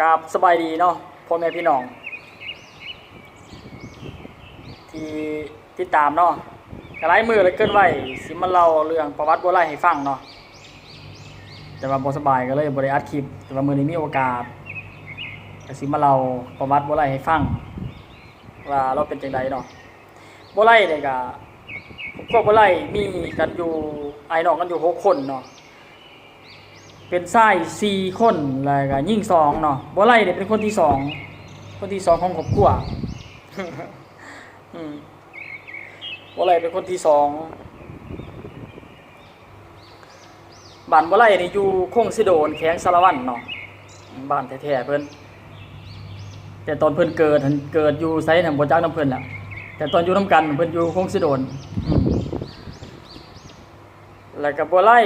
กราบสบายดีเนาะพ่อแม่พี่น้อง ที่ติดตามเนาะกระไรมือเลยเกินไหวสิมาเล่าเรื่องประวัติโบราณให้ฟังเนาะแต่ว่าบ่สบายก็เลยบ่ได้อัดคลิป แต่ว่ามือนี้มีโอกาสกสิมาเล่าประวัติโบราณให้ฟัง ว่าเราเป็นจังไดเนาะโบราณเนี่ยก็พวกโบราณมีกันอยู่ไอ้น้องกันอยู่หกคนเนาะ เป็นชายสี่คนแล้วก็ยิ่งสองเนาะบ่ไล่เนี่ยเป็นคนที่สองคนที่สองของครอบครัวบ่ไล่เป็นคนที่สองบ้านบ่ไล่นี่อยู่คงสิโดนแข้งสารวันเนาะบ้านแท้ๆเพิ่นแต่ตอนเพิ่นเกิดเกิดอยู่ไสนำบ่จักนํเพิ่นล่ะแต่ตอนอยู่นํกันเพิ่นอยู่คงสิโดนอืมแล้วก็บ่ไล่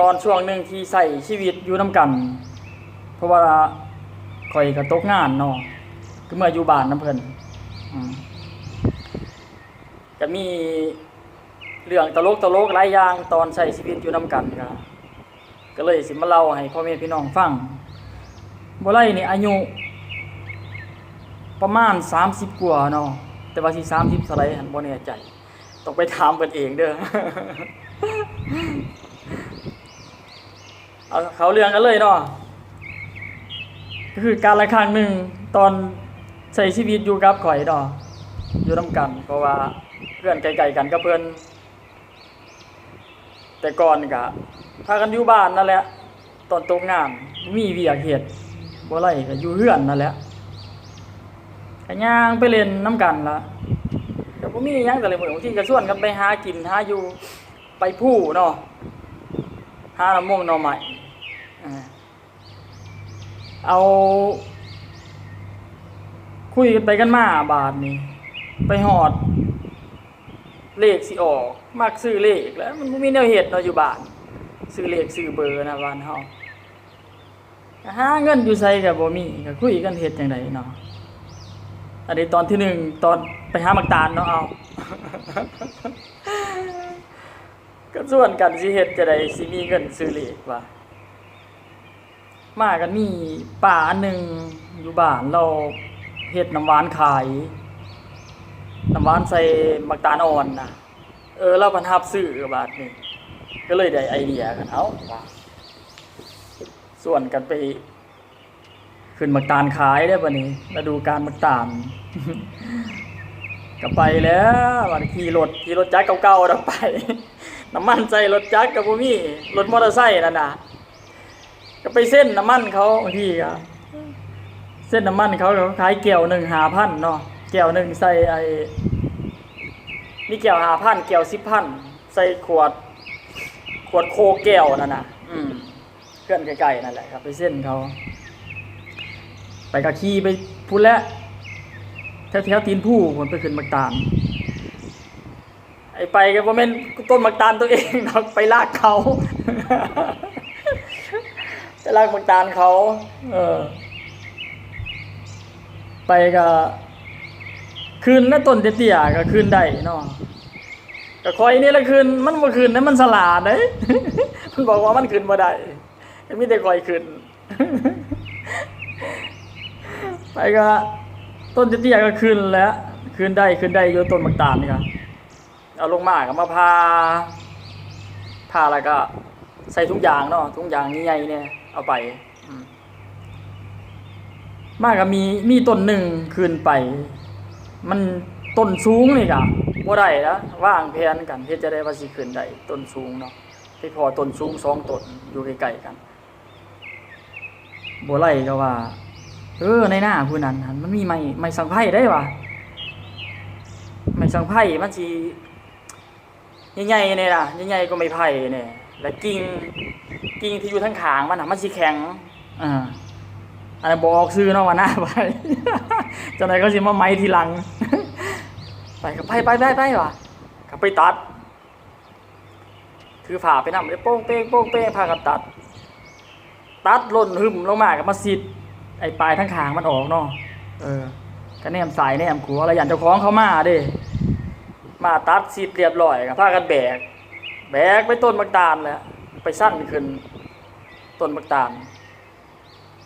ตอนช่วงหนึ่งที่ใส่ชีวิตอยู่น้ำกัน เพราะว่าข่อยก็ตกงานเนาะคือเมื่ออยู่บ้านน้ำเพิ่นอืมก็มีเรื่องตลกตลกหลายอย่างตอนใช้ชีวิตอยู่น้ำกันก็ก็เลยสิมาเล่าให้พ่อแม่พี่น้องฟังบ่ไล่นี่อายุ ประมาณ 30 กว่าเนาะแต่ว่าสิ30เท่าไหร่หันบ่แน่ใจต้องไปถามเพิ่นเองเด้อ เอาเขาเรื่องกันเลยเนาะก็คือการละครั้งหนึ่งตอนใช้ชีวิตอยู่กับข่อยเนาะอยู่น้ำกันเพราะว่าเพื่อนไกลๆกันก็เพื่อนแต่ก่อนก็พากันอยู่บ้านนั่นแหละ ตอนตกงานบ่มีเวียกเฮ็ดบ่ไรก็อยู่เฮือนนั่นแหละก็ย่างไปเล่นน้ำกันละก็บ่มีหยังแต่เลยมื้อบางทีก็ชวนกันไปหากินหาอยู่ไปผู้เนาะหาน้ำม่วงหน่อใหม่ เอา คุยกันไปกันมาบาทนี่ไปหอด เลขสิออกมักซื้อเลขแล้ว มันมีแนวเฮ็ดเนาะอยู่บานซื้อเลขซื้อเบอร์นะบ้านเฮาหาเงินอยู่ไสก็บ่มีก็คุยกันเฮ็ดจังไดเนาะอันนี้ตอนที่หนึ่งตอนไปหามักตาลเนาะเอาก็ส่วนกันสิเฮ็ดจะได้สิมีเงินซื้อเลขว่า มากันมีป่าอันหนึ่งอยู่บ้านเราเฮ็ดน้ำหวานขายน้ำหวานใส่มักตาลอ่อนนะเออเราพันทับซื้อบาทนี่ก็เลยได้ไอเดียกันเอาส่วนกันไป ขึ้นมักตาลขายได้ป่ะนี่มาดูการมักตาลก็ไปแล้ววันขี่รถขี่รถจักรเก่าๆเราไป น้ำมันใส่รถจักรกับบ่มีรถมอเตอร์ไซค์นั่นน่ะ ก็ไปเส้นน้ำมันเขาบางทีก็เส้นน้ำมันเขาเขาขายแก้วหนึ่งหาพันเนาะแก้วหนึ่งใส่ไอ้มีแก้วหาพันแก้วสิบพันใส่ขวด ขวดโคแก้วนั่นน่ะอืมเพื่อนใกล้ๆนั่นแหละครับ ไปเส้นเขา ไปกับขี่ไปพูดแล้วแถวๆตีนผู้ผมไปขึ้นมักตาลไอ้ไปก็บ่แม่นต้นมักตาลตัวเองดอกไปลากเขา ไปลากมักตาลเขา เออ ไปก็คืนแล้วต้นเตี้ยก็คืนได้เนาะก็คอยนี่ละคืนมันบ่คืนนะมันสลาดเด้มันบอกว่ามันคืนบ่ได้มีแต่คอยคืนไปก็ต้นเตี้ยก็คืนแล้วคืนได้คืนได้อยู่ต้นมักตาลนี่ครับเอาลงมาก็มาพาพาแล้วก็ ใส่ทุกอย่างเนาะทุกอย่างใหญ่ๆเนี่ย เอาไปมากก็มีมีต้นหนึ่งขึ้นไป มันต้นสูงนี่กะบ่ได้นะว่างแผนกันเฮ็ดจะได้ว่าสิขึ้นได้ต้นสูงเนาะไปพอต้นสูงสองต้นอยู่ใกล้ๆกันบ่ไล่ก็ว่า เออในหน้าผู้นั้นมันมีไม้ไม้สังไพ่ได้วะไม้สังไพ่มันสิใหญ่ๆเนี่ยนะใหญ่ๆก็ไม่ไผ่เนี่ย และกิ่งกิ่งที่อยู่ทั้งขางมันน่ะมันสิแข็งอ่าอันนั้นบอกซื้อเนาะว่าหน้าไปเจ้านายก็สิมาไม้ทีหลัง ไปก็ไปไปไปไปวะก็ไปตัด ถือผ่าไปนำเลยโป้งเป้งโป้งเป้งพากันตัด ตัดหล่นหึมลงมากับมาสิดไอ้ปลายทั้งขางมันออกเนาะเออก็แนมสายแนมขัวอะไรอย่างเจ้าของเขามาเด้มาตัดซีดเรียบร้อยกับพากันแบก แบกไปต้นมักตาลแหล้วไปสั้นขึ้นต้นบักตาล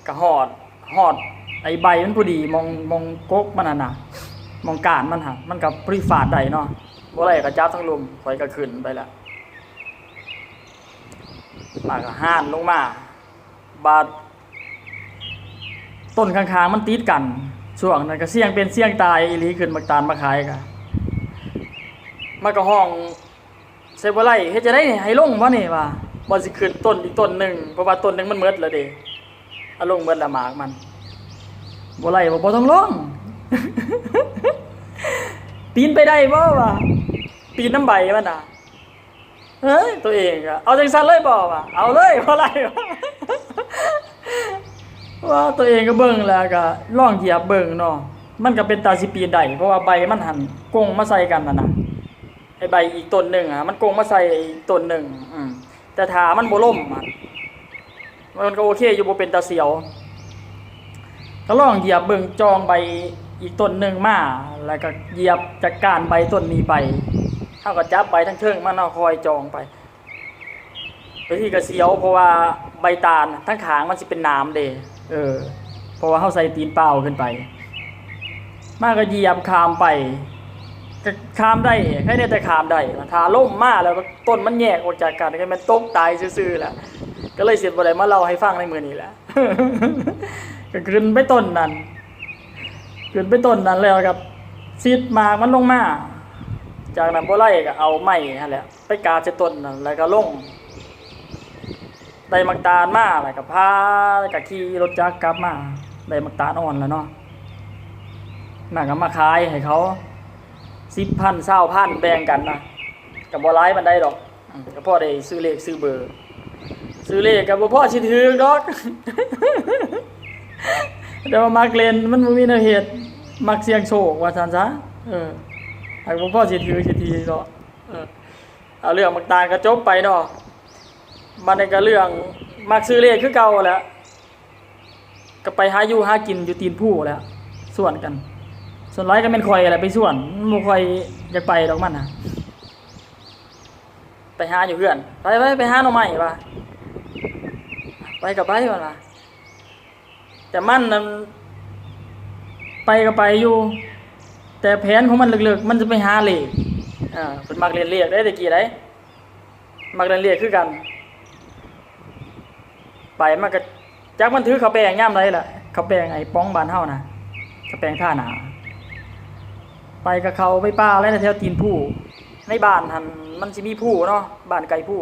ก็หอดหอด ไอใบมันพอดีมองมองกกมันน่ะนะมองการมันฮะมันกับปริฟาดได้เนาะบ่ไรก็จับทั้งลมข่อยก็ขึ้นไปละปากก็ห่านลงมา บาดต้นข้างๆมันติดกัน ช่วงนั้นก็เสี่ยงเป็นเสี่ยงตายอีลีขึ้นบักตาลมาขายก็มันก็ห้อง ซบ่ไรเฮ็ดจะได้ให้ลงบ่นี่ว่าบ่สิขึ้นต้นอีกต้นหนึ่งเพราะว่าต้นหนึ่งมันหมดแล้วเด้เอาลงหมดละหมากมันบ่ไรบ่บ่ต้องลงปีนไปได้บ่วะปีนน้ำใบมันน่ะเฮ้ยตัวเองอะเอาจังซั่นเลยบ่วะเอาเลยบ่ไรวะว่าตัวเองก็เบิ่งแล้วก็ลองเหยียบเบิ่งเนาะมันก็เป็นตาสิปีนได้เพราะว่าใบมันหันกงมาใส่กันน่ะนะ ไอใบอีกต้นหนึ่งอะมันโกงมาใส่อีกต้นหนึ่งอืมแต่ถามันบ่ล่มมันก็โอเคอยู่บ่เป็นตาเสียวก็ลองเหยียบเบิ่งจองใบอีกต้นหนึ่งมาแล้วก็เหยียบจัดการใบต้นนี้ไปเท่ากับจับใบทั้งเทิงมันเอาคอยจองไปไปที่กระเสียวเพราะว่าใบตาลทั้งขางมันสิเป็นน้ำเดเออ เพราะว่าเขาใส่ตีนเปล่าขึ้นไป มาก็เหยียบขามไป ก็ขามได้แค่นี้แต่ขามได้ถ้าล่มมาแล้วต้นมันแยกออกจากกันก็มันตกตายซื่อๆแหละก็เลยเสียบ่ได้มาเล่าให้ฟังในมือนี้แหละก็ขึ้นไปต้นนั้นขึ้นไปต้นนั้นแล้วครับซีดมามันลงมาจากนั้นบ่ไล่ก็เอาไม้นั่นแหละไปกาดใส่ต้นนั้นแล้วก็ลงได้มักตาลมาแล้วก็พาแล้วก็ขี่รถจักรกลับมาได้มักตาลอ่อนแล้วเนาะน่าก็มาขายให้เขา สิบพันเศร้าพันแบ่งกันนะกับบ่ร้ายมันได้ดอกอืมก็พอได้ซื้อเลขซื้อเบอร์ ซื้อเลขกับบ่พ่อสิถือดอกแต่ว่ามักเล่นมันมีนเหตุมักเสียงโชคว่าซั่นซะเออหากบ่พอสิถือสิทีเนาะเออเอาเรื่องมักตางก็จบไปเนาะมันนี่ก็เรื่องมักซื้อเลขคือเก่าแล้วก็ไปหาอยู่หากินอยู่ตีนผู้แล้วส่วนกัน ส่วนร้ายก็เป็นข่อยแหละไปส่วนมันบ่ค่อยอยากไปดอกมันนะไปหาอยู่เพื่อน ไปไปไปหาหน่อไม้ว่ะไปกับไปว่ะล่ะแต่มันน่ะไปก็ไปอยู่ แต่แผนของมันเลึกๆมันจะไปหาเล็กอ่าเป็นมักเรียนเรียกได้ตะกี้ได้มักเรียนเรียกคือกัน ไปมันก็จักมันถือเขาวแปลงย่ำไรล่ะเขาวแปลงไอ้ป้องบานเฮานะเขาวแปลงท่าหนา ไปกับเขาไปป้าอะไรนะแถวตีนผู้ในบ้านหันมันสิมีผู้เนาะบ้านไกลผู้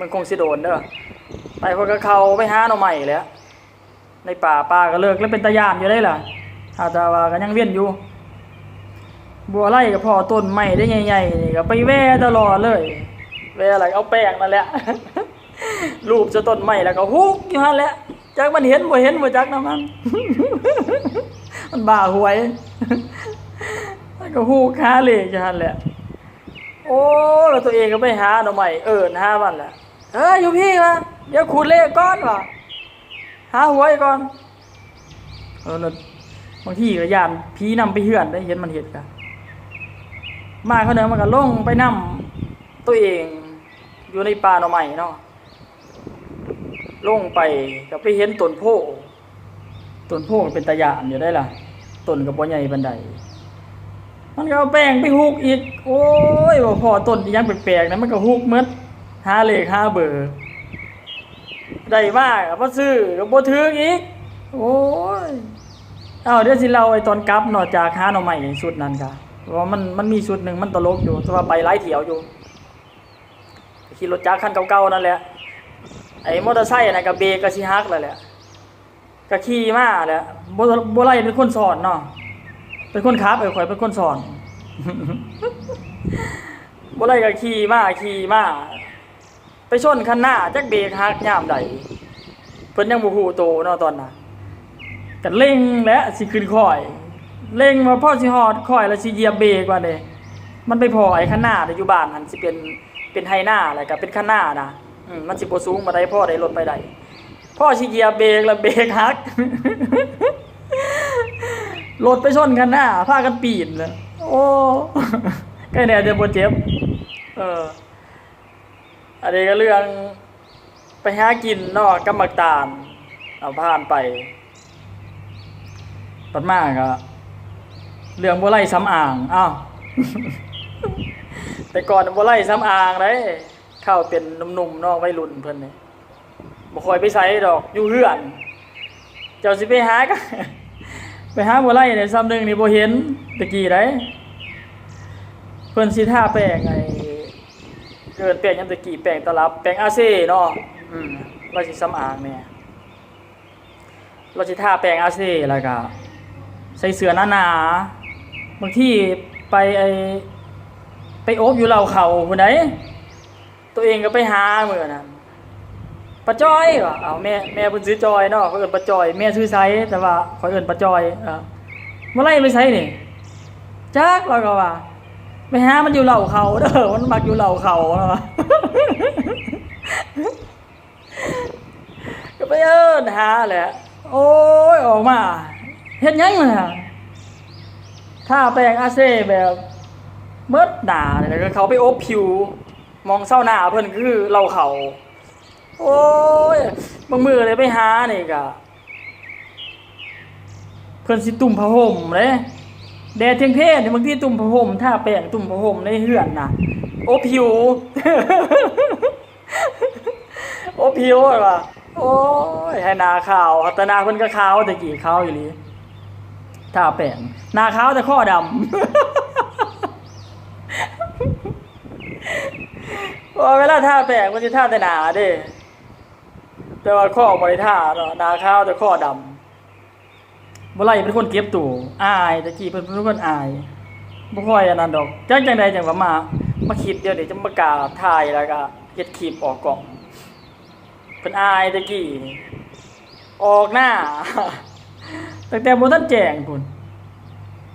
มันคงสิโดนเด้อไปพวกกับเขาไปหาหน่อใหม่แล้วในป่าป่าก็เลิกแล้วเป็นตะยานอยู่ได้ล่ะอาจจะว่าก็ยังเวียนอยู่ บัวไล่กับพ่อต้นไม้ได้ใหญ่ๆนี่ก็ไปแว่ตลอดเลยแว่อะไรเอาแป้งนั่นแหละรูปจะต้นไม้แล้วก็ฮุกอยู่หั่นแหละจักมันเห็นบ่เห็นบ่จักนะมันมันบ้าหวย ก็ฮูกหาเลขอยู่หั่นแหละ โอ้แล้วตัวเองก็ไปหาหน่อใหม่เอิ้นหามันแหละเฮ้ยอยู่พี่วะเดี๋ยวขูดเลขก่อนว่ะหาหวยก่อนเออบางทีก็ยานผีนำไปเหือนได้เห็นมันเห็ดกันมาเขาเดินมันก็ลงไปนำตัวเองอยู่ในป่าหน่อไม้เนาะลงไปก็ไปเห็นต้นโพต้นโพเป็นตะยานอยู่ได้ล่ะต้นกับบ่ใหญ่บันได มันก็เอาแป้งไปฮุกอีก โอ้ยบ่พอต้นยังแปลกๆนะมันก็ฮุกหมดหาเลขหาเบอร์ได้มากก็บ่ซื้อก็บ่ถึงอีก โอ้ยเอาเดี๋ยวสิเล่าไอ้ตอนกลับเนอกจากหาหน่อใหม่ชุดนั้นก็เพราะว่ามันมันมีชุดหนึ่งมันตลกอยู่แต่ว่าไปหลเที่ยวอยู่ขี่รถจักรคันเก่าๆนั่นแหละไอ้มอเตอร์ไซค์น่ะก็เบรกก็สิฮักแล้วแหละก็ขี่มาแหละบ่บ่ไล่เป็นคนสอนเนาะ เป็นคนขับเออข่อยเป็นคนสอนบ่ไล่ก็ขี่มาขี่มาไปชนคันหน้าจักเบรกฮักยามใดเพิ่นยังบ่ฮู้โตเนาะตอนน่ะก็เร่งและสิขึ้นค่อยเร่งมาพ่อสิฮอดค่อยแล้วสิเหยียบเบรกว่าเด้มันไปพอไอ้คันหน้าที่อยู่บ้านหันสิเป็นเป็นไฮหน้าแล้วก็เป็นคันหน้านะอืมมันสิบ่สูงบ่ได้พ่อได้รถไปได้พ่อสิเหยียบเบรกแล้วเบรกฮัก รถไปชนคันหน้าพากันปีนเลยโอ้ใกล้แน่จะบ่เจ็บ เออ อันนี้ก็เรื่องไปหากินนาะกำมักตาลเอาผ่านไปปัดมากอะเรื่องบ่ไล่ซ้ำอ่างอ้าวแต่ก่อนบ่ไล่ซ้ำอ่างเลยเข้าเป็นหนุ่มๆเนาะวัยรุ่นเพิ่นนี่บ่คอยไปไสดอกอยู่เฮือน เจ้าสิไปหาก็ ไปหาบ่ไล่เนี่ยซ้ำหนึ่งนี่บ่เห็นตะกี้ได้เพิ่นสิท่าแป้งไอ้เกินแป้งยามตะกี้แป้งตลับแป้งอาเซ่เนาะอืมเราสิซ้ำอ่างแน่เราสิท่าแป้งอาเซ่แล้วก็ใส่เสื้อหนาๆบางที่ไปไอไปโอบอยู่เหล่าเขาพุ่นตัวเองก็ไปหาเหมือนั้น ปะจอยว่ะเอาแม่แม่เพิ่นซื้อจอยเนาะเขาเอิ้นปะจอยแม่ซื้อไซแต่ว่าเขาเอิ้นปะจอยเออเมื่อไรไปไซนี่จักเราก็ว่าไปหามันอยู่เหล่าเขาเด้อมันมักอยู่เหล่าเขาเนาะก็ไปเอิ้นหาแหละโอ้ยออกมาเฮ็ดยังล่ะถ้าแปลงอาเซ่แบบเมิดหนาเนี่ยก็เขาไปอบผิว มองเศร้าหน้าเพิ่นคือเหล่าเขา โอ้ยบางมือเลยไปหานี่กะเพิ่อนสิตุ่มผ้าห่มเลยแดดเทียงเพศบางที่ตุ่มผ้าห่มถ้าแป้งตุ่มผ้าห่มในเฮือนนะโอ้ผิว โอ้ผิวว่ะโอ้ยให้นาขาวแต่หนาเพิ่นก็ขาวแต่กี่ขาวอยู่ลีถ้าแป้งนาขาวแต่ข้อดำพอเวลาท่าแปลงมันจะท่าแต่หนาเด้ แต่ว่าข้อบริท่าเนาะนาข้าวแต่ข้อดำบ่ไล่เป็นคนเก็บตู่อายตะกี้เพิ่นเป็นคนอายบ่ค่อยอันนั้นดอกจังจังใดจังว่ามา มาคิดเดี๋ยวนี้จะมากาบถ่ายแล้วก็เฮ็ดคลิปออกกล่องเพิ่นอายตะกี้นี่ออกหน้าตั้งแต่บ่ทันแจ้งพุ่น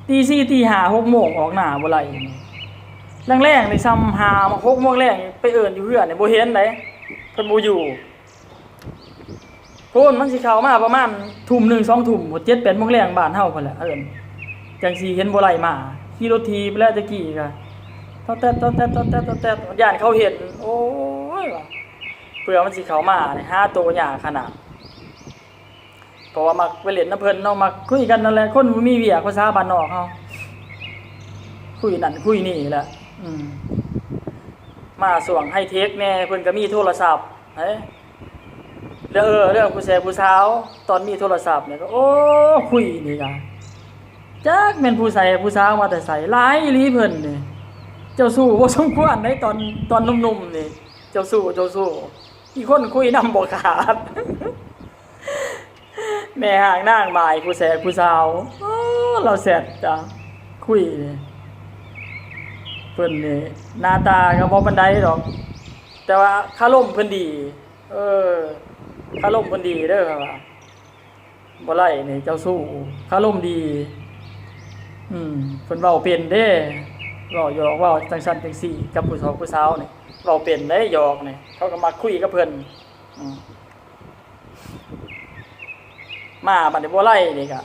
ตี4ตี5 6โมงออกหน้าบ่ไล่นี่แรงๆในซ้ำหามาหกโมงแรงไปเอิ้นอยู่เฮือนเนี่ยบ่เห็นไดเพิ่นบ่อยู่ พูนมันสิเข้ามาประมาณทุ่มหนึ่งสองทุ่มหมดเจ็ดแปดโมงแรงบ้านเฮาพุ่นแหละเอิ้นจังสิเห็นบ่ไหลมาขี่รถทีไปแล้วตะกี้ก็ตอแตะตอแตะตอแตะตอแตะย่านเขาเห็นโอ้ยว่ะเพื่อมันสิเข้ามาเนี่ยห้าตัวยาขนาดเพราะว่ามักไปเล่นน้ำเพลินเนาะมักคุยกันนั่นแหละคนมีเวียกภาษาบ้านนอกเฮาคุยนั่นคุยนี่แหละมาส่วงให้เทคแน่เพิ่นก็มีโทรศัพท์เฮ้ เรื่อเออเรื่องผู้แสผู้สาว ตอนมีโทรศัพท์เนี่ยก็โอ้คุยนี่กะจักแม่นผู้ใส่ผู้สาวมาแต่ใส่หลายอีหลีเพิ่นนี่เจ้าสู้บ่สมควรในตอนตอนหนุ่มๆนี่ เจ้าสู้เจ้าสู้อีคนคุยนำบ่ขาดแม่ห่างนางหมายผู้แสผู้สาวเราแซ่บจ้ะคุยเพิ่นนี่หน้าตาก็บ่ปานใดดอก แต่ว่าคารมเพิ่นดี เออ คารมเพิ่นดีเด้อครับว่าบ่ไล่นี่เจ้าสู้คารมดี อืมเพิ่นเว้าเป็นเด้เว้าหยอกเว้าจังซั่นจังซี่กับผู้สาวผู้สาวนี่เว้าเป็นเด้หยอกนี่เขาก็มาคุยกับเพิ่นอมมาบัดนี้บ่ไล่นี่ก็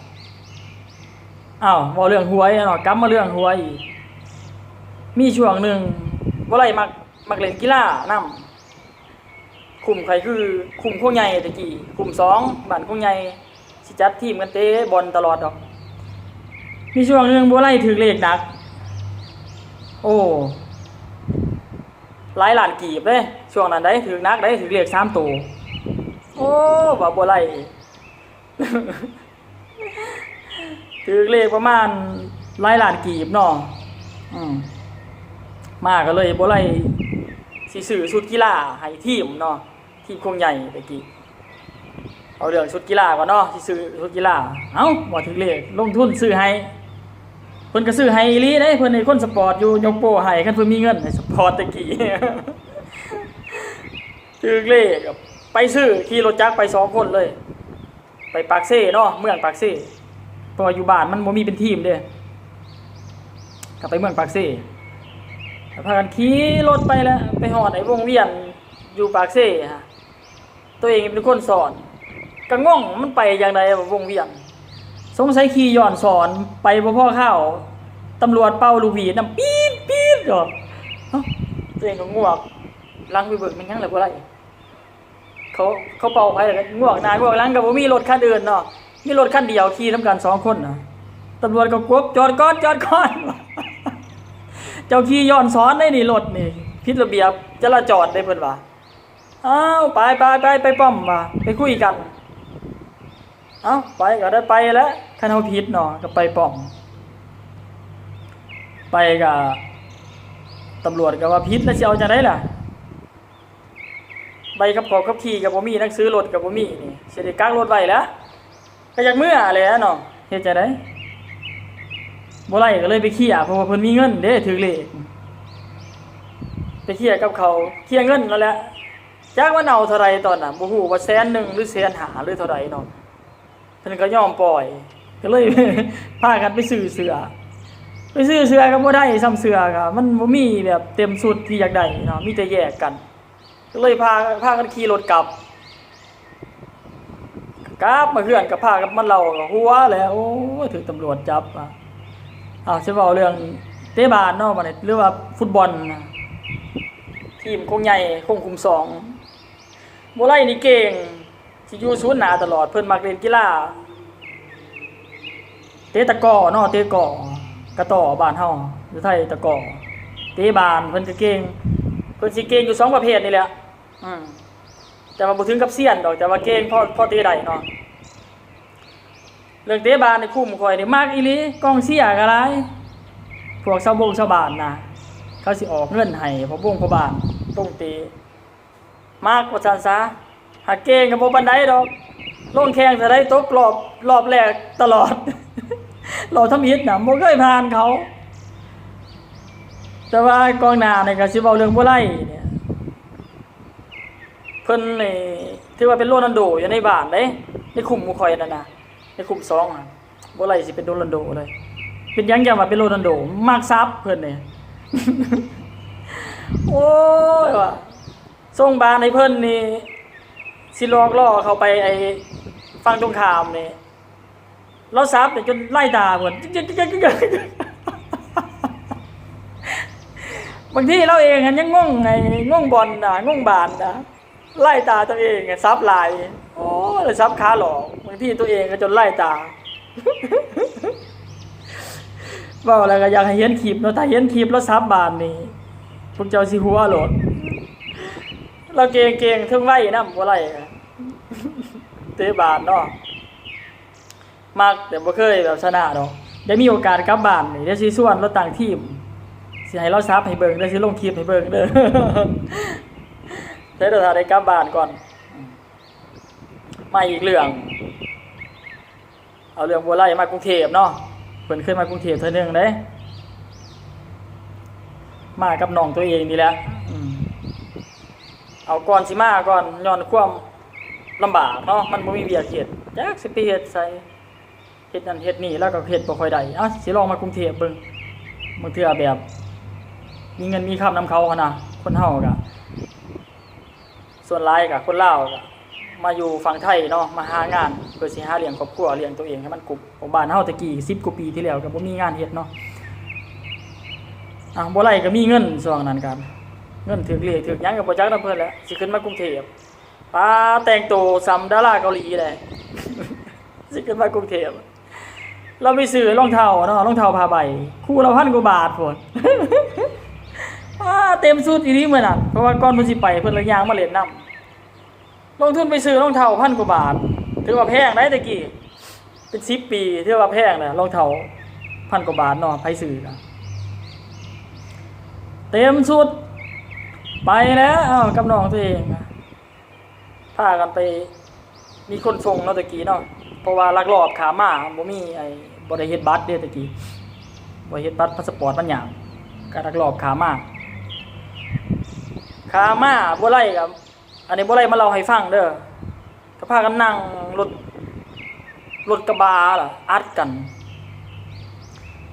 อ้าวเว้าเรื่องหวยเนาะกลับมาเรื่องหวยอีกมีช่วงหนึ่งบ่ไรมักมักเล่นกีฬานำ คุมใครคือคุมโค้งใหญ่ตะกี้คุมสองบ้านโค้งใหญ่สิจัดทีมกันเตะบอลตลอดดอก มีช่วงหนึ่งบ่ไรถือเลขหนัก โอ้หลายล้านกีบเลยช่วงนั้นได้ถือนักได้ถือเลขสามตัวโอ้ว่าบ่ไรถือเลขประมาณหลายล้านกีบเนาะอืมมาก็เลยบ่ไล่สิซื้อชุดกีฬาให้ทีมเนาะ ทีมคงใหญ่ตะกี้เอาเรื่องชุดกีฬาก่อนเนาะสิซื้อชุดกีฬาเอ้าบ่ถึงเลขลงทุนซื้อให้เพิ่นก็ซื้อให้อีหลีเด้เพิ่นให้คนสปอร์ตอยู่ยกโปให้คันเพิ่นมีเงินให้สปอร์ตตะกี้ถึงเลขก็ไปซื้อขี่รถจักรไปสองคนเลย ไปปากเซ่เนาะเมืองปากเซ่เพราะว่าอยู่บ้านมันบ่มีเป็นทีมเด้กลับไปเมืองปากเซ่พากันขี่รถไปแล้วไปหอดไอ้วงเวียนอยู่ปากเซ่ฮะ ตัวเองเป็นคนสอนก็ง่องมันไปอย่างไรวงเวียนสงสัยขี่ย้อนสอนไปบ่พ่อเข้าตำรวจเป่าลูกหวีดนำปี๊ดปี๊ดดอกเอ้าตัวเองก็งวกลังไปเบิกมันยังไงบ่ไรเขาเขาเป่าไปแล้วก็ง่วงหน้าง่วงหลังก็บ่มีรถคันอื่นเนาะมีรถคันเดียวขี่นํกันสองคนนะตำรวจก็กวบจอดก่อนจอดก่อน เจ้าขี่ย้อนสอนได้นี่รถนี่ผิดระเบียบจราจรได้เพิ่อนว่า อ้าวไปไปไปไปป้อมว่าไปคุยกันเอ้าไปก็ได้ไปแล้วคันเฮาผิดเนาะก็ไปป้อม ไปกับตำรวจก็ว่าผิดแล้วสิเอาจังไดล่ะใบขับขอบขับขี่กับบ่มีนังสือรถกับบ่มีนี่เสิได้กักรถไว้แล้วก็อยากเมื่อแหละเนาะเฮ็ดจังไดบ่ไล่ก็เลยไปเคลียร์เพราะว่าเพิ่นมีเงินเด้ถือเลขไปเคลียกับเขาเคลียเงินแล้วแหละ จักว่าเอาเท่าไรตอนน่ะบ่ฮู้ว่าแสนหนึ่งหรือแสนหาหรือเท่าไรเนาะเพิ่นก็ยอมปล่อย ก็เลยพากันไปซื้อเสื้อไปซื้อเสื้อก็บ่ได้ซ้ำเสื้อก็มันบ่มีแบบเต็มสุดที่อยากได้เนาะมีแต่แยกกันก็เลยพาพากันขี่รถกลับกลับมาเพื่อนกับพากับมันเรากับหัวแล้วโอ้ถึงตำรวจจับอะอ้าวฉันบอกเรื่องเตะบาสเนาะบัดนี้หรือว่าฟุตบอลทีมคงใหญ่คงคุมสอง โบไลนี่เก่งสิอยู่ศูนย์หนาตลอดเพิ่นมักเล่นกีฬาเตะตะกอเนาะเตะกอกระต่อบ้านเฮาหรือไทยตะกอเตะบานเพิ่นก็เก่งเพิ่นสิเก่งอยู่สองประเภทนี่แหละอืมแต่ว่าบ่ถึงกับเซียนดอกแต่ว่าเก่งพอพอเตีได้เนาะเรื่องเตะบาสในคุ้มข่อยนี่มากอีหลีกองเสียก็หลายพวกชาวบงชาวบ้านนะเขาสิออกเงินให้พอวงพอบานต้องเตะ มากกว่าซั่นซะหากเก่งก็บ่ปานใดดอกลงแข่งจะได้ตกรอบรอบแรกตลอดเราทำอิฐน่ะบ่เคยผ่านเขา แต่ว่ากองหน้าเนี่ยก็สิเว้าเรื่องบ่ไล่เนี่ยเพิ่นนี่ถือว่าเป็นโรนัลโดอยู่ในบ้านเด้ในคุมมู่ข่อยนั่นน่ะในคุมสองอะบ่ไล่สิเป็นโรนัลโดเลย เป็นยังจังว่าเป็นโรนัลโดมักซับเพิ่นเนี่ยโอ้ยว่ะ ส่งบานให้เพิ่นนี่สิลอกล่อเขาไปไอ้ฝั่งตรงขามนี่เราซับเนี่จนไล่ตาเพิ่นบางทีเราเองยังง่งไงง่งบอลนะง่งบานนะไล่ตาตัวเองอะซับลายโอ้เลยซับขาหลอกบางทีตัวเองก็จนไล่ตาเว่าอะไรก็อยากให้เห็นคลิปเนาะถ้าเห็นคลิปแล้วซับบานนี่พวกเจ้าสิหัวโหลด เราเก่งเก่งๆทึงไว้นะบ่ไรเตะบานเนาะมักแต่บ่เคยแบบชนะดอกได้มีโอกาสกลับบ้านนี่ได้สิส่วนเราต่างทีมสิให้เราซับให้เบิ่งได้สิลงคลิปให้เบิ่งเด้อเดี๋ยวเราได้กลับบ้านก่อนมาอีกเรื่อง เอาเรื่องบัวไล่มากรุงเทพเนาะเพิ่นเคยมากรุงเทพเทื่อนึงเด้มากับน้องตัวเองนี่แหละอืม เอาก่อนสิมาก่อนย้อนความลำบากเนาะมันบ่มีเวียกเฮ็ดจักสิไปเฮ็ดใส่เฮ็ดนั่นเฮ็ดนี่แล้วก็เฮ็ดบ่ค่อยได้เอ้าสิลองมากรุงเทพเบิ่งบางเทื่อแบบ มีเงินมีคำนำเขาหั้นนะคนเฮากะส่วนหลายกะคนลาวกะมาอยู่ฝั่งไทยเนาะมาหางานเพื่อสิหาเลี้ยงครอบครัวเลี้ยงตัวเองให้มันกรุบของบ้านเฮาตะกี้10กว่าปีที่แล้วก็บ่มีงานเฮ็ดเนาะอะบ่ไรก็มีเงินช่วงนั้นกัน เงินถึกเหลขถึกหยังก็บ่จักน้ำเพิ่นแหละสิขึ้นมากรุงเทพป้าแต่งตัวซ้ำดาราเกาหลีเลยสิขึ้นมากรุงเทพเราไปซื้อรองเท้าเนาะรองเท้าผ้าใบ คู่ละพันกว่าบาทพุ่นอ่าเต็มสุดอีนี้เหมือนอะเพราะว่าก่อนเพิ่นสิไปเพิ่นเลยยางมาเล่นน้ำลงทุนไปซื้อรองเท้าพันกว่าบาท ถือว่าแพงได้ตะกี้เป็นสิบปีถือว่าแพงเลยรองเท้าพันกว่าบาทเนาะไผซื้อนะเต็มสุด ไปแล้วอ้าวกับน้องตัวเองพากันไป มีคนส่งเนาะตะกี้เนาะเพราะว่าลักลอบขามาบ่มีไอ้บ่ได้เฮ็ดบัตรเด้ตะกี้บ่เฮ็ดบัตรพาสปอร์ตมันหยังก็ลักลอบขามาขามาบ่ไล่กับอันนี้บ่ไล่มาเล่าให้ฟังเด้อก็พากันนั่งรถรถกระบะล่ะอัดกัน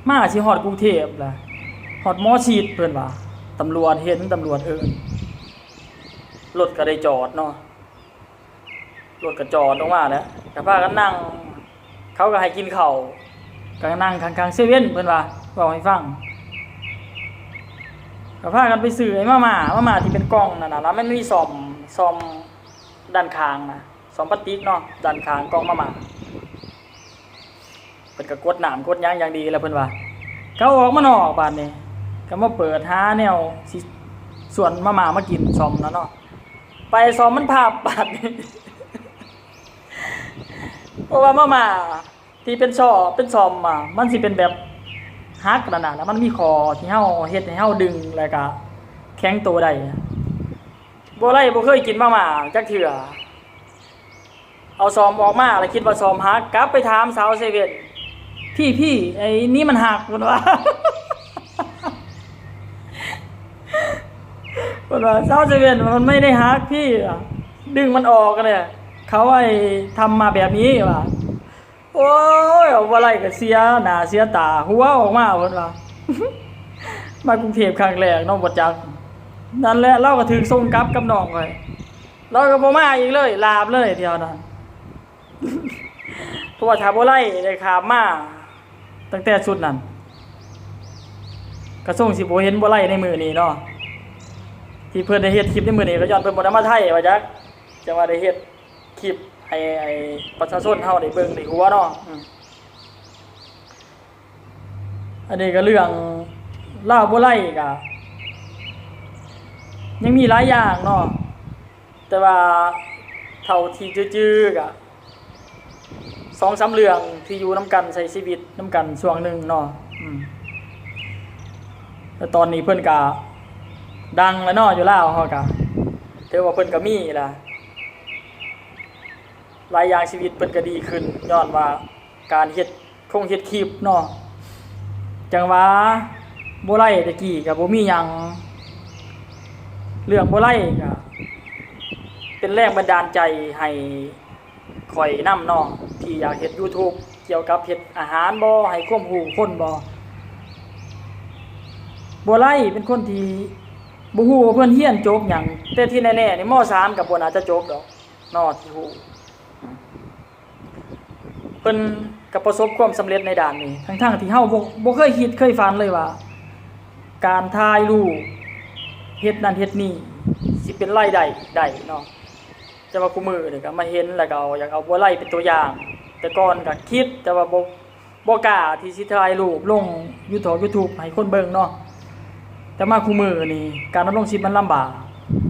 มาสิฮอดกรุงเทพล่ะฮอดมอชีดเพิ่นว่า ตำรวจเห็นตำรวจเอินรถก็ได้จอดเนาะรถก็จอดลงมาแล้วก็พากันนั่ง เขาก็ให้กินเข้าก็นั่งข้างๆเซเว่นเพิ่อนว่าเว้าให้ฟังก็พากันไปซื้อไอ้มามามามาที่เป็นกล่องนั่นนะแล้วมันมีซอมซอมด้านข้างนะสองพลาสติกเนาะด้านข้างกล่องมามาเพิ่นก็กดน้ำกดหยางอย่างดีแล้วเพิ่อนว่าเขาออกมานอกบานนี้ ก็มาเปิดหาแนวสิส่วนมามามากินซอมนะเนาะไปซอมมันภาพบาดเพราะว่ามามาที่เป็นช่อเป็นซอมอะมันสิเป็นแบบฮักนั่นน่ะแล้วมันมีคอที่เฮาเฮ็ดให้เฮาดึงแล้วก็แข็งตัวได้อะบ่ไรบ่เคยกินมามาจักเทื่อเอาซอมออกมาแล้วคิดว่าซอมฮักกลับไปถามสาวเซเว่นพี่พี่ไอ้นี่มันหักเพิ่นว่า เพิ่นว่าสาเซเว่นมันไม่ได้ฮักพี่อะดึงมันออกเนี่ยเขาไอ้ทำมาแบบนี้ว่ะโอ้ยเอาอะไรก็เสียหน้าเสียตาหัวออกมาเพิ่นว่ามากรุงเทพครั้งแรกน้องบ่จักนั่นแหละเราก็ถึงส่งกลับกับน้องไปเราก็บ่มาอีกเลย ลาบเลยเดียวนั้นเพราะว่าถ้าบ่ไล่ได้ขามาตั้งแต่สุดนั้นก็ส่งสิบ่เห็นบ่ไล่ในมือนี้เนาะ ที่เพิ่อนได้เฮ็ดคลิปในมือนี้ก็ย้อนเพิ่นบ่ได้มาไทยว่าจักจังว่าได้เฮ็ดคลิปให้ไอ้ประชาชนเฮาได้เบิ่งได้หัวเนาะอืมอันนี้ก็เรื่องลาบ่ไล่ก็ยังมีหลายอย่างเนาะแต่ว่าเท่าที่จื้อๆกะสองสามเรื่องที่อยู่น้ำกันใช้ชีวิตน้ำกันช่วงหนึ่งเนาะอืมแต่ตอนนี้เพิ่อนกะ ดังแล้วนาะอยู่แล้วเฮากะถือว่าเพิ่นก็มีล่ะหลายอย่างชีวิตเพิ่นก็ดีขึ้นย้อนว่าการเฮ็ดคงเฮ็ดคลิปเนาะจังว่าบ่ไล่ตะกี้ก็บ่มีหยังเรื่องบ่ไล่ก็เป็นแรงบันดาลใจให้ข่อยนำเนาะที่อยากเฮ็ด YouTube เกี่ยวกับเฮ็ดอาหารบ่ให้ความรู้คนบ่บ่ไล่เป็นคนที่ บ่ฮู้ว่าเพิ่นเรียนจบหยังแต่ที่แน่ๆนี่ม .3 ก็บ่น่าจะจบดอกนาที่ฮู้เพิ่นก็ประสบความสำเร็จในด้านนี้ ทั้งๆที่เฮาบ่บ่เคยคิดเคยฝันเลยว่า การถ่ายรูปเฮ็ดนั่นเฮ็ดนี่สิเป็นรายได้ได้เนาะจะว่ากูมือนี่ก็มาเห็นแล้วก็เอาอยากเอาบัวไล่เป็นตัวอย่าง แต่ก่อนก็คิดแต่ว่าบ่บ่กล้าที่สิถ่ายรูปลง YouTube YouTube ให้คนเบิ่งเนาะ แต่มาคู่มือนี่การดำรงชีพมันลำบาก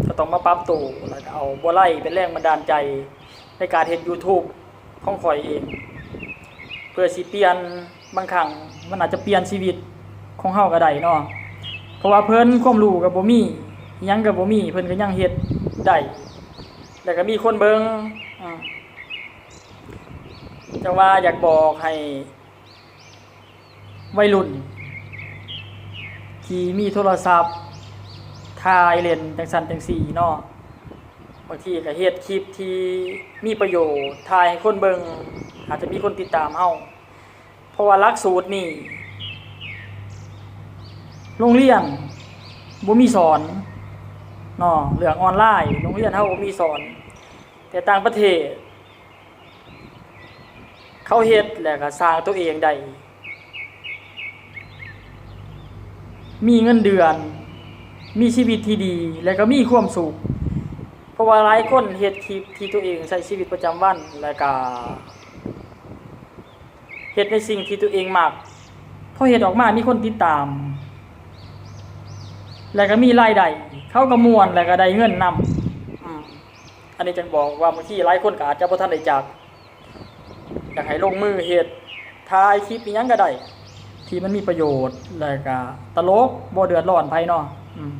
ก็ต้องมาปรับตัวแล้วก็เอาบัวไล่เป็นแรงบันดาลใจในการเฮ็ด YouTube ของข่อยเอง เพื่อสิเปลี่ยนบางครั้งมันอาจจะเปลี่ยนชีวิตของเฮาก็ได้เนาะเพราะว่าเพิ่นความรู้กับบ่มียังกับบ่มีเพิ่นก็ยังเฮ็ดได้แล้วก็มีคนเบิงจังว่าอยากบอกให้วัยรุ่น ที่มีโทรศัพท์ถ่ายเล่นจังซั่นจังซี่เนาะบางทีก็เฮ็ดคลิปที่มีประโยชน์ถ่ายให้คนเบิงอาจจะมีคนติดตามเฮาเพราะว่าลักสูตรนี่โรงเรียนบ่มีสอนเนาะเรื่องออนไลน์โรงเรียนเฮาบ่มีสอน แต่ต่างประเทศ เขาเฮ็ดแล้วก็สร้างตัวเองได้ มีเงินเดือน มีชีวิตที่ดี แล้วก็มีความสุข เพราะว่าหลายคนเฮ็ดคลิปที่ตัวเองใช้ชีวิตประจำวัน แล้วก็เฮ็ดในสิ่งที่ตัวเองมักพอเฮ็ดออกมามีคนติดตาม แล้วก็มีรายได้เขาก็ม่วนแล้วก็ได้เงินนำอืมอันนี้จังบอกว่าบางทีหลายคนก็อาจจะบ่ทันได้จักอยากให้ลงมือเฮ็ดถ่ายคลิปอิหยังก็ได้ ที่มันมีประโยชน์แล้วก็ตลกบ่เดือดร้อนไผเนาะอืม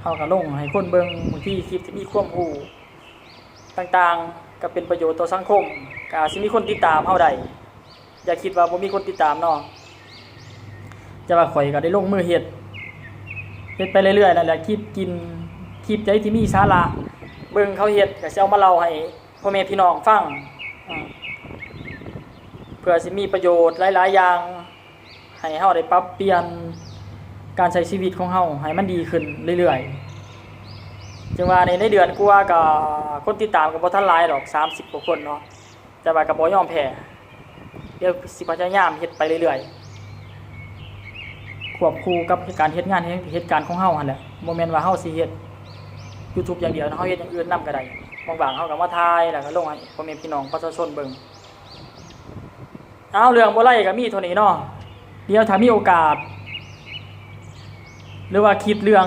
เฮาก็ลงให้คนเบิ่งบางทีคลิปที่มีความรู้ต่างๆ ก็เป็นประโยชน์ต่อสังคมก็อาจสิมีคนติดตามเฮาได้อย่าคิดว่าบ่มีคนติดตามเนาะจะว่าข่อยก็ได้ลงมือเฮ็ดเฮ็ดไปเรื่อยๆนั่นแหละคลิปกินคลิปใจที่มีสาระเบิ่งเขาเฮ็ดก็สิเอามาเล่าให้พ่อแม่พี่น้องฟังเพื่อสิมีประโยชน์หลายๆอย่าง ให้เฮาได้ปรับเปลี่ยนการใช้ชีวิตของเฮาให้มันดีขึ้นเรื่อยๆจังว่าในในเดือนกว่าก็คนติดตามก็บ่ทันหลายดอก30กว่าคนเนาะแต่ว่าก็บ่ยอมแพ้เดี๋ยวสิพยายามเฮ็ดไปเรื่อยๆควบคู่กับการเฮ็ดงานเหตุการของเฮาหั่นแหละบ่แม่นว่าเฮาสิเฮ็ด YouTube อย่างเดียวเฮาเฮ็ดอย่างอื่นนํก็ได้บางๆเฮาก็มาทายแล้วก็ลงให้พ่อแม่พี่น้องประชาชนเบิ่งเอาเรื่องบ่ไล่ก็มีเท่านี้เนาะ เดี๋ยวถ้ามีโอกาส หรือว่าคิดเรื่อง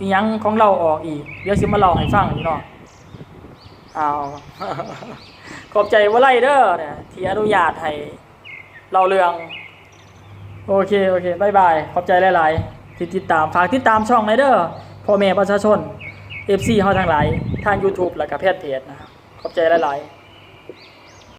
อิหยังของเราออกอีก เดี๋ยวสิมาล่าให้ฟังอีกเนาะเอาขอบใจบ่าไล่เด้อเนี่ยที่อนุญาตให้เล่าเรื่อง โอเคโอเคบายบายขอบใจหลายๆที่ติดตามฝากติดตามช่องในเด้อพ่อแม่ประชาชน FC เฮาทั้งหลายทาง YouTube แล้วก็เพจเพจนะครับขอบใจหลายๆ